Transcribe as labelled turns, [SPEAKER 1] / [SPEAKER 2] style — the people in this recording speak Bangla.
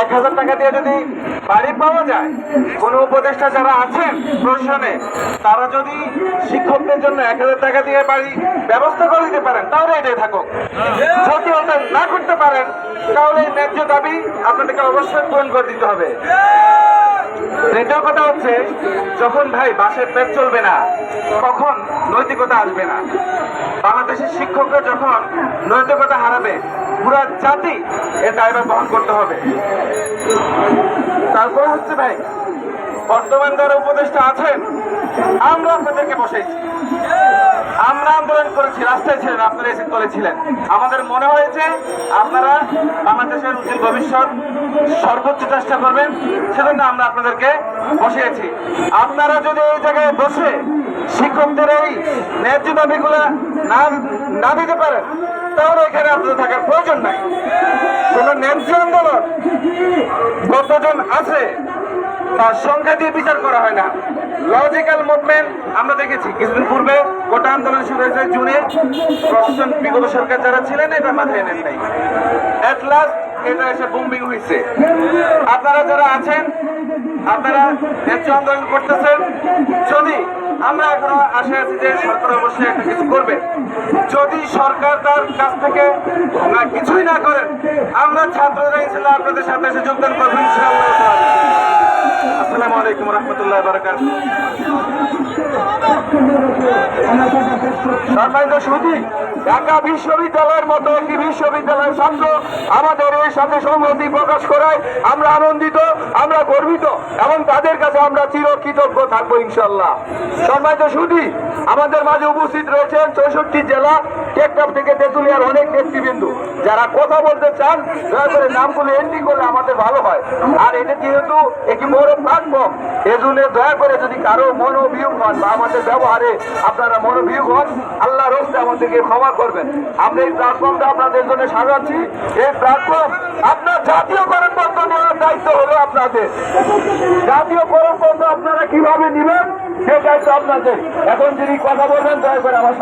[SPEAKER 1] এক হাজার টাকা দিয়ে যদি বাড়ি পাওয়া যায়, কোনো উপদেষ্টা যারা আছেন প্রশাসনে, তারা যদি শিক্ষকদের জন্য এক হাজার টাকা দিয়ে বাড়ি ব্যবস্থা করে দিতে পারেন, তাহলে এটাই থাকুক। যদি না করতে পারেন, তাহলে ন্যায্য দাবি আপনাদেরকে অবশ্যই পূরণ করে দিতে হবে। দ্বিতীয় কথা হচ্ছে, যখন ভাই বাসের পেট চলবে না তখন নৈতিকতা আসবে না? বাংলাদেশের শিক্ষকরা যখন নৈতিকতা হারাবে পুরা জাতি এর দায়ভার বহন করতে হবে। তারপর হচ্ছে ভাই, বর্তমান যারা উপদেষ্টা আছেন, আমরা আপনাদেরকে বসেছি। আমরা আন্দোলন করেছি, রাস্তায় ছিলেন, আপনারা এসে করেছিলেন আমাদের মনে হয়েছে আপনারা বাংলাদেশের উজ্জ্বল ভবিষ্যৎ সর্বোচ্চ চেষ্টা করবেন, সেজন্য আমরা আপনাদেরকে বসিয়েছি। আপনারা যদি এই জায়গায় বসে শিক্ষকদের এই ন্যায্য দাবিগুলো না না দিতে পারেন তাহলে এখানে আপনাদের থাকার প্রয়োজন নাই। কোন ন্যায্য আন্দোলন কতজন আছে, তার সংখ্যা দিয়ে বিচার করা হয় না। লজিক্যাল মুভমেন্ট আমরা দেখেছি। কিছুদিন পূর্বে গোটা আন্দোলন শুরু হয়েছে জুনে। প্রশাসন বিগত সরকার যারা ছিলেন এটা মাথায় নেন নাই। অ্যাট লাস্ট এটা এসে বুম্বিং হয়েছে। আপনারা যারা আছেন, আপনারা ন্যায্য আন্দোলন করতেছেন, যদি আমরা এখনও আশা আছি যে সরকার অবশ্যই একটা কিছু করবে। যদি সরকার তার কাছ থেকে না কিছুই না করেন আমরা ছাত্ররা ইনশাল্লাহ আপনাদের সাথে এসে যোগদান করব আসসালামু আলাইকুম রহমতুল্লাহ বারকাত। ঢাকা বিশ্ববিদ্যালয়ের মতো একটি বিশ্ববিদ্যালয়ের ছাত্র আমাদের এর সাথে সংহতি প্রকাশ করায় আমরা আনন্দিত, আমরা গর্বিত এবং তাদের কাছে আমরা চিরকৃতজ্ঞ থাকব ইনশাল্লাহ সম্মানিত সুদী আমাদের মাঝে উপস্থিত রয়েছেন চৌষট্টি জেলা টেকটাপ থেকে তেঁতুলিয়ার অনেক নেতৃবৃন্দ যারা কথা বলতে চান, দয়া করে নামগুলো এন্ট্রি করলে আমাদের ভালো হয়। আর এটা যেহেতু একটি বড় প্ল্যাটফর্ম এজন্য দয়া করে যদি কারও মনোবিয়োগ হন বা আমাদের ব্যবহারে আপনারা মনোবিয়োগ হন আল্লাহ রস্তে আমাদেরকে ক্ষমা করবেন। আমরা এই প্ল্যাটফর্মটা আপনাদের জন্য সাজাচ্ছি। এই প্ল্যাটফর্ম আপনার পত্র নেওয়ার দায়িত্ব হলো আপনাদের। জাতীয় পরম্পরা আপনারা কীভাবে নেবেন সে দায়িত্ব আপনাদের। এখন যিনি কথা বলবেন, দয়া করে আমার